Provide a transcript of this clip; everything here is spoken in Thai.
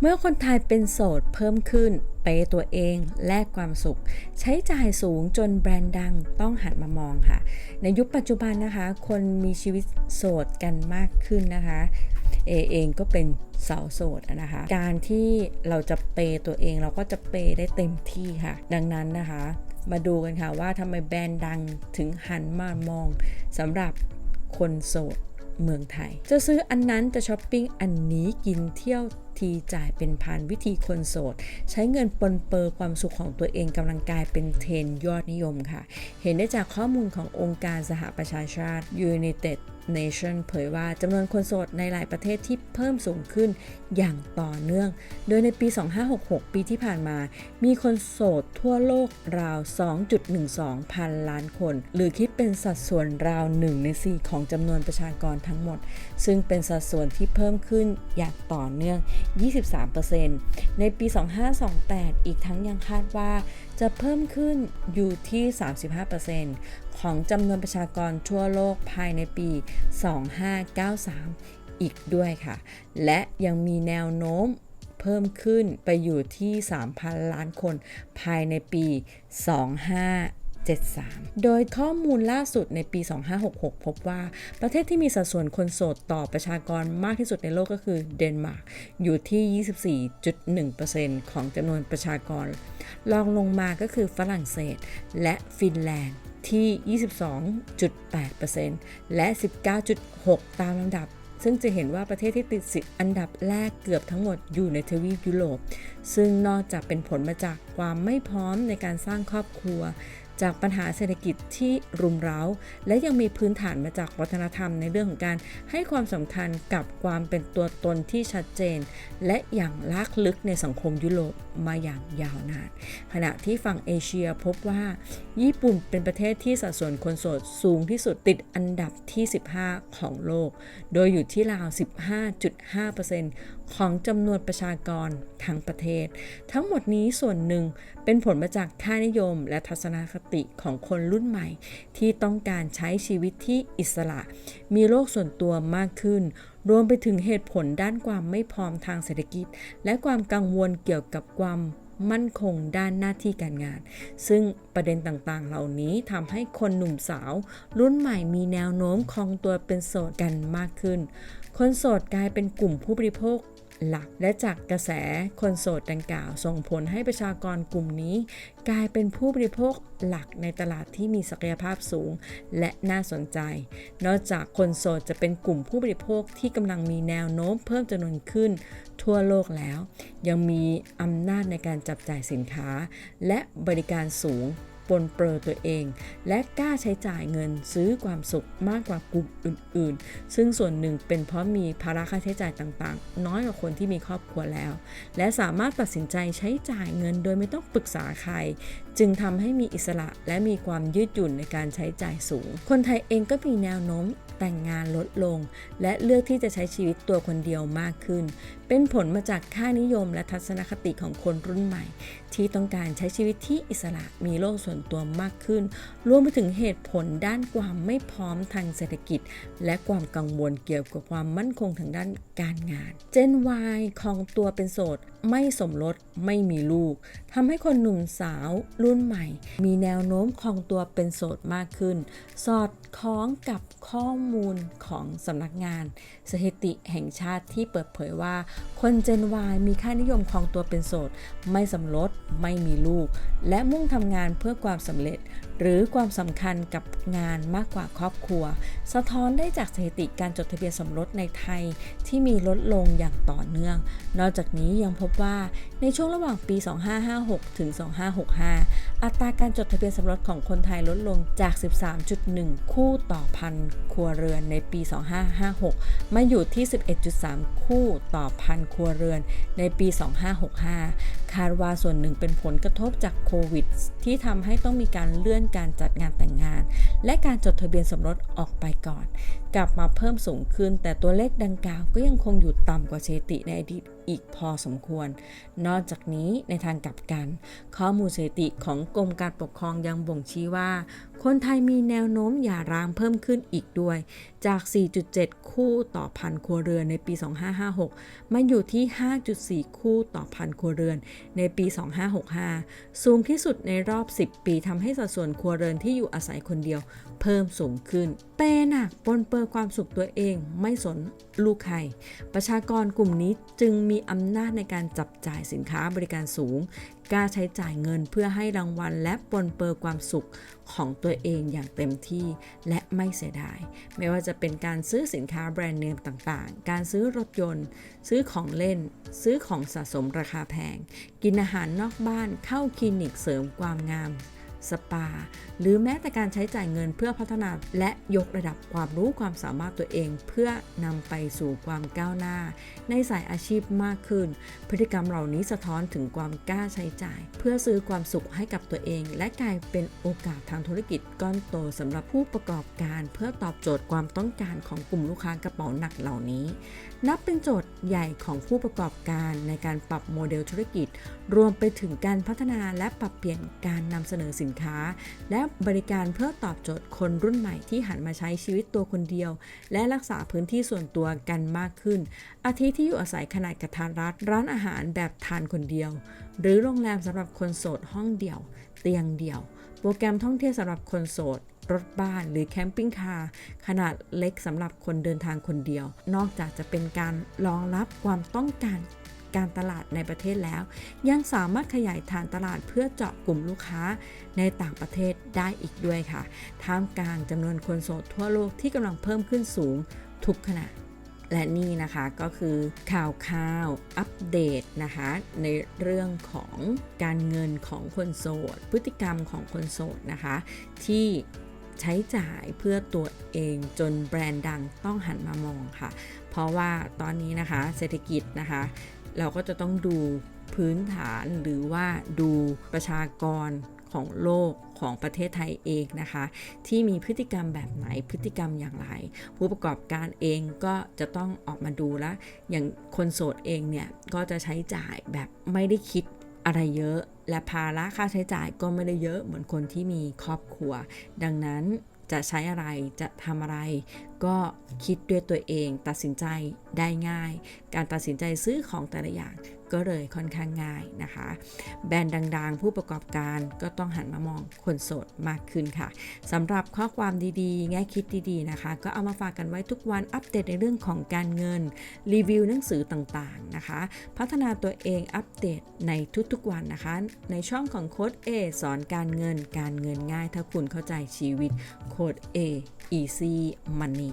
เมื่อคนไทยเป็นโสดเพิ่มขึ้นเปย์ตัวเองแลกความสุข ใช้จ่ายสูงจนแบรนด์ดังต้องหันมามองค่ะ ในยุคปัจจุบันนะคะ คนมีชีวิตโสดกันมากขึ้นนะคะเอเองก็เป็นสาวโสดนะคะ การที่เราจะเปย์ตัวเองเราก็จะเปย์ได้เต็มที่ค่ะ ดังนั้นนะคะ มาดูกันค่ะว่าทำไมแบรนด์ดังถึงหันมามองสำหรับคนโสดเมืองไทย จะซื้ออันนั้นจะช้อปปิ้งอันนี้กินเที่ยว ทีจ่ายเป็นพันวิธีคนโสด ใช้เงินปนเปื้อความสุขของตัวเองกำลังกลายเป็นเทรนยอดนิยมค่ะ เห็นได้จากข้อมูลขององค์การสหประชาชาติ United Nation เผยว่าจำนวนคนโสดในหลายประเทศที่เพิ่มสูงขึ้นอย่างต่อเนื่อง โดยในปี 2566 ปีที่ผ่านมา มีคนโสดทั่วโลกราว 2.12 พันล้านคน หรือคิดเป็นสัดส่วนราว 1 ใน 4 ของจำนวนประชากรทั้งหมด ซึ่งเป็นสัดส่วนที่เพิ่มขึ้นอย่างต่อเนื่อง 23%ในปี 2528 อีกทั้งยังคาดว่าจะเพิ่มขึ้นอยู่ที่ 35%ของจำนวนประชากรทั่วโลกภายในปี 2593 อีกด้วยค่ะ และยังมีแนวโน้มเพิ่มขึ้นไปอยู่ที่ 3,000 ล้านคนภายในปี 25 73 โดยข้อมูลล่าสุดในปี 2566 พบว่าประเทศที่มีสัดส่วนคนโสดต่อประชากรมากที่สุดในโลกก็คือเดนมาร์กอยู่ที่ 24.1%ของจำนวนประชากรรองลงมาก็คือฝรั่งเศสและฟินแลนด์ที่ 22.8%และ 19.6 ตามลำดับ ซึ่งจะเห็นว่าประเทศที่ติดสิอันดับแรกเกือบทั้งหมดอยู่ในทวีปยุโรป ซึ่งนอกจากเป็นผลมาจากความไม่พร้อมในการสร้างครอบครัว จากปัญหาเศรษฐกิจที่รุมเร้า และยังมีพื้นฐานมาจากวัฒนธรรมในเรื่องของการให้ความสำคัญกับความเป็นตัวตนที่ชัดเจน และอย่างลากลึกในสังคมยุโรปมาอย่างยาวนาน ขณะที่ฝั่งเอเชียพบว่า ญี่ปุ่นเป็นประเทศที่สัดส่วนคนโสดสูงที่สุดติดอันดับที่ 15 ของโลก โดยอยู่ที่ราว 15.5%ของจำนวนประชากรทั้งประเทศ ทั้งหมดนี้ส่วนหนึ่งเป็นผลมาจากค่านิยมและทัศนคติของคนรุ่นใหม่ ที่ต้องการใช้ชีวิตที่อิสระ มีโลกส่วนตัวมากขึ้น รวมไปถึงเหตุผลด้านความไม่พร้อมทางเศรษฐกิจ และความกังวลเกี่ยวกับความมั่นคงด้านหน้าที่การงาน ซึ่งประเด็นต่างๆ เหล่านี้ทำให้คนหนุ่มสาว รุ่นใหม่มีแนวโน้มครองตัวเป็นโสดกันมากขึ้น คนโสดกลายเป็นกลุ่มผู้บริโภค หลักและจากกระแสคนโสดดังกล่าว ส่งผลให้ประชากรกลุ่มนี้ กลายเป็นผู้บริโภคหลักในตลาดที่มีศักยภาพสูง และน่าสนใจ นอกจากคนโสดจะเป็นกลุ่มผู้บริโภคที่กำลังมีแนวโน้มเพิ่มจำนวนขึ้นทั่วโลกแล้ว ยังมีอำนาจในการจับจ่ายสินค้า และบริการสูง ปนเปื้อตัวเอง และกล้าใช้จ่ายเงินซื้อความสุขมากกว่ากลุ่มอื่น ๆ ซึ่งส่วนหนึ่งเป็นเพราะมีภาระค่าใช้จ่ายต่างๆ น้อยกว่าคนที่มีครอบครัวแล้ว และสามารถตัดสินใจใช้จ่ายเงินโดยไม่ต้องปรึกษาใคร จึงทำให้มีอิสระและมีความยืดหยุ่นในการใช้จ่ายสูง คนไทยเองก็มีแนวโน้มแต่งงานลดลง และเลือกที่จะใช้ชีวิตตัวคนเดียวมากขึ้น เป็นผลมาจากค่านิยมและทัศนคติของคนรุ่นใหม่ ที่ต้องการใช้ชีวิตที่อิสระมีโลกส่วนตัวมากขึ้น รวมไปถึงเหตุผลด้านความไม่พร้อมทางเศรษฐกิจ และความกังวลเกี่ยวกับความมั่นคงทางด้านการงาน เจน Y ของตัวเป็นโสด ไม่สมรสไม่มีลูกทำให้คนหนุ่มสาวรุ่นใหม่ มีแนวโน้มครองตัวเป็นโสดมากขึ้น สอดคล้องกับข้อมูลของสำนักงาน สถิติแห่งชาติที่เปิดเผยว่า คนเจน Y มีค่านิยมครองตัวเป็นโสด ไม่สมรสไม่มีลูก และมุ่งทำงานเพื่อความสำเร็จ หรือความสำคัญกับงานมากกว่าครอบครัว สะท้อนได้จากสถิติการจดทะเบียนสมรสในไทยที่มีลดลงอย่างต่อเนื่อง นอกจากนี้ยังพบว่าในช่วงระหว่างปี 2556 ถึง 2565 อัตราการจดทะเบียนสมรสของคนไทยลดลงจาก 13.1 คู่ต่อพันครัวเรือนในปี 2556 มาอยู่ที่ 11.3 คู่ต่อพันครัวเรือนในปี 2565 คาดว่าส่วนหนึ่งเป็นผลกระทบจากโควิด ที่ทำให้ต้องมีการเลื่อนการจัดงานแต่งงาน และการจดทะเบียนสมรสออกไปก่อน กลับมาเพิ่มสูงขึ้น แต่ตัวเลขดังกล่าวก็ยังคงอยู่ต่ำกว่าสถิติในอดีตอีกพอสมควร นอกจากนี้ในทางกลับกัน ข้อมูลสถิติของกรมการปกครองยังบ่งชี้ว่า คนไทยมีแนวโน้มหย่าร้างเพิ่มขึ้นอีกด้วย จาก 4.7 คู่ต่อพันครัวเรือนในปี 2556 มาอยู่ที่ 5.4 คู่ต่อพันครัวเรือนในปี 2565 สูงที่สุดในรอบ 10 ปีทำให้สัดส่วนครัวเรือนที่อยู่อาศัยคนเดียว เพิ่มสูงขึ้น เปหนักปนเปื้อความสุขตัวเองไม่สนลูกใคร ประชากรกลุ่มนี้จึงมีอำนาจในการจับจ่ายสินค้าบริการสูง กล้าใช้จ่ายเงินเพื่อให้รางวัลและปนเปื้อความสุขของตัวเองอย่างเต็มที่และไม่เสียดาย ไม่ว่าจะเป็นการซื้อสินค้าแบรนด์เนมต่างๆ การซื้อรถยนต์ ซื้อของเล่น ซื้อของสะสมราคาแพง กินอาหารนอกบ้าน เข้าคลินิกเสริมความงาม สปา หรือแม้แต่การใช้จ่ายเงินเพื่อพัฒนาและยกระดับความรู้ความสามารถตัวเอง เพื่อนำไปสู่ความก้าวหน้า ในสายอาชีพมากขึ้น พฤติกรรมเหล่านี้สะท้อนถึงความกล้าใช้จ่าย เพื่อซื้อความสุขให้กับตัวเอง และกลายเป็นโอกาสทางธุรกิจก้อนโตสำหรับผู้ประกอบการ เพื่อตอบโจทย์ความต้องการของกลุ่มลูกค้ากระเป๋าหนักเหล่านี้ นับเป็นโจทย์ใหญ่ของผู้ประกอบการในการปรับโมเดลธุรกิจ รวมไปถึงการพัฒนาและปรับเปลี่ยนการนำเสนอสินค้า และบริการเพื่อตอบโจทย์คนรุ่นใหม่ที่หันมาใช้ชีวิตตัวคนเดียว และรักษาพื้นที่ส่วนตัวกันมากขึ้น อาทิที่อยู่อาศัยขนาดกระทัดรัดร้านอาหารแบบทานคนเดียว หรือโรงแรมสำหรับคนโสดห้องเดี่ยว เตียงเดี่ยว โปรแกรมท่องเที่ยวสำหรับคนโสดรถบ้านหรือแคมปิ้งคาร์ขนาดเล็กสำหรับคนเดินทางคนเดียว นอกจากจะเป็นการรองรับความต้องการ การตลาดในประเทศแล้ว ยังสามารถขยายฐานตลาดเพื่อเจาะกลุ่มลูกค้าในต่างประเทศได้อีกด้วยค่ะ ท่ามกลางจำนวนคนโสดทั่วโลกที่กำลังเพิ่มขึ้นสูงทุกขณะและนี่นะคะก็คือข่าวข่าวอัปเดตนะคะในเรื่องของการเงินของคนโสด พฤติกรรมของคนโสดนะคะ ที่ใช้จ่ายเพื่อตัวเองจนแบรนด์ดังต้องหันมามองค่ะ เพราะว่าตอนนี้นะคะเศรษฐกิจนะคะ เราก็จะต้องดูพื้นฐานหรือว่าดูประชากรของโลกของประเทศไทยเองนะคะ ที่มีพฤติกรรมแบบไหนพฤติกรรมอย่างไร ผู้ประกอบการเองก็จะต้องออกมาดูแล้วอย่างคนโสดเองเนี่ย ก็จะใช้จ่ายแบบไม่ได้คิดอะไรเยอะ และภาระค่าใช้จ่ายก็ไม่ได้เยอะเหมือนคนที่มีครอบครัว ดังนั้นจะใช้อะไรจะทำอะไรก็คิดด้วยตัวเองตัดสินใจได้ง่าย การตัดสินใจซื้อของแต่ละอย่างก็เลยค่อนข้างง่ายนะคะ แบรนด์ดังๆ ผู้ประกอบการก็ต้องหันมามองคนโสดมากขึ้นค่ะสำหรับข้อความดีๆ แง่คิดดีๆนะคะ ก็เอามาฝากกันไว้ทุกวันอัปเดตในเรื่องของการเงิน รีวิวหนังสือต่างๆนะคะ พัฒนาตัวเองอัปเดตในทุกๆวันนะคะ ในช่องของโค้ด A สอนการเงินการเงินง่าย ถ้าคุณเข้าใจชีวิตโค้ด A easy money